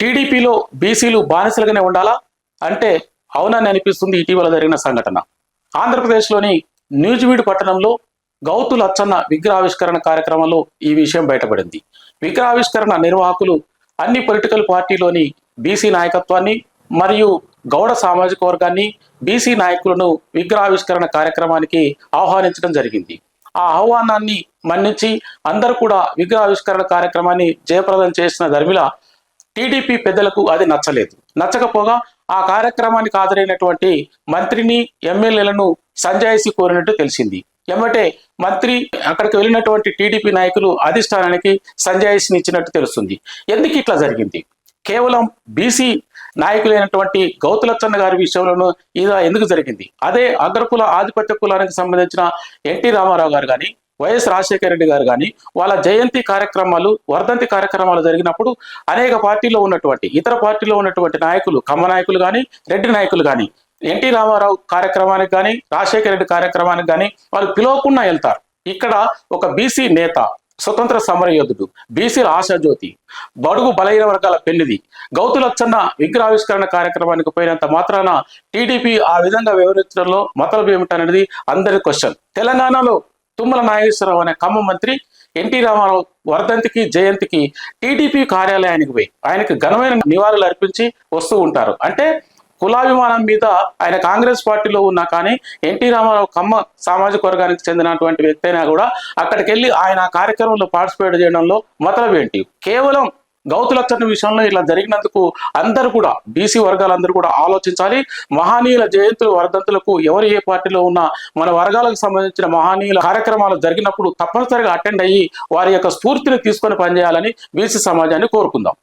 టీడీపీలో బీసీలు బానిసలుగానే ఉండాలా? అంటే అవునని అనిపిస్తుంది ఇటీవల జరిగిన సంఘటన. ఆంధ్రప్రదేశ్లోని న్యూజివీడ్ పట్టణంలో గౌతు లచ్చన్న విగ్రహావిష్కరణ కార్యక్రమంలో ఈ విషయం బయటపడింది. విగ్రహావిష్కరణ నిర్వాహకులు అన్ని పొలిటికల్ పార్టీలోని బీసీ నాయకత్వాన్ని మరియు గౌడ సామాజిక వర్గాన్ని బీసీ నాయకులను విగ్రహావిష్కరణ కార్యక్రమానికి ఆహ్వానించడం జరిగింది. ఆ ఆహ్వానాన్ని మన్నించి అందరూ కూడా విగ్రహావిష్కరణ కార్యక్రమాన్ని జయప్రదం చేసిన ధర్మిల టీడీపీ పెద్దలకు అది నచ్చలేదు. నచ్చకపోగా ఆ కార్యక్రమానికి హాజరైనటువంటి మంత్రిని ఎమ్మెల్యేలను సంజాయిసి కోరినట్టు తెలిసింది. ఎమ్మటే మంత్రి అక్కడికి వెళ్ళినటువంటి టీడీపీ నాయకులు అధిష్టానానికి సంజాయిషిని ఇచ్చినట్టు తెలుస్తుంది. ఎందుకు ఇట్లా జరిగింది? కేవలం బీసీ నాయకులైనటువంటి గౌతులచ్చన్న గారి విషయంలోనూ ఇది ఎందుకు జరిగింది? అదే అగ్రకుల ఆధిపత్య కులానికి సంబంధించిన ఎన్టీ రామారావు గారు కానీ వైఎస్ రాజశేఖర రెడ్డి గారు కానీ వాళ్ళ జయంతి కార్యక్రమాలు వర్ధంతి కార్యక్రమాలు జరిగినప్పుడు అనేక పార్టీలో ఉన్నటువంటి ఇతర పార్టీలో ఉన్నటువంటి నాయకులు కమ్మ నాయకులు కానీ రెడ్డి నాయకులు కానీ ఎన్టీ రామారావు కార్యక్రమానికి కానీ రాజశేఖర రెడ్డి కార్యక్రమానికి కానీ వాళ్ళు పిలవకుండా వెళ్తారు. ఇక్కడ ఒక బీసీ నేత స్వతంత్ర సమరయోధుడు బీసీల ఆశాజ్యోతి బడుగు బలహీన వర్గాల పెళ్ళిది గౌతులచ్చన్న విగ్రహావిష్కరణ కార్యక్రమానికి పోయినంత మాత్రాన టీడీపీ ఆ విధంగా వివరించడంలో మతలబు ఏమిటనేది అందరి క్వశ్చన్ తెలంగాణలో తుమ్మల నాగేశ్వరరావు అనే ఖమ్మం మంత్రి ఎన్టీ రామారావు వర్ధంతికి జయంతికి టీడీపీ కార్యాలయానికి పోయి ఆయనకు ఘనమైన నివాళులు అర్పించి వస్తూ ఉంటారు. అంటే కులాభిమానం మీద ఆయన కాంగ్రెస్ పార్టీలో ఉన్నా కానీ ఎన్టీ రామారావు కమ్మ సామాజిక వర్గానికి చెందినటువంటి వ్యక్తి అయినా కూడా అక్కడికి వెళ్ళి ఆయన కార్యక్రమంలో పార్టిసిపేట్ చేయడంలో మతలబు ఏంటి కేవలం గౌతులచ్చన్న విషయంలో ఇలా జరిగినందుకు అందరూ కూడా బీసీ వర్గాలందరూ కూడా ఆలోచించాలి. మహనీయుల జయంతులు వర్ధంతులకు ఎవరు ఏ పార్టీలో ఉన్నా మన వర్గాలకు సంబంధించిన మహనీయుల కార్యక్రమాలు జరిగినప్పుడు తప్పనిసరిగా అటెండ్ అయ్యి వారి యొక్క స్ఫూర్తిని తీసుకొని పనిచేయాలని బీసీ సమాజాన్ని కోరుకుందాం.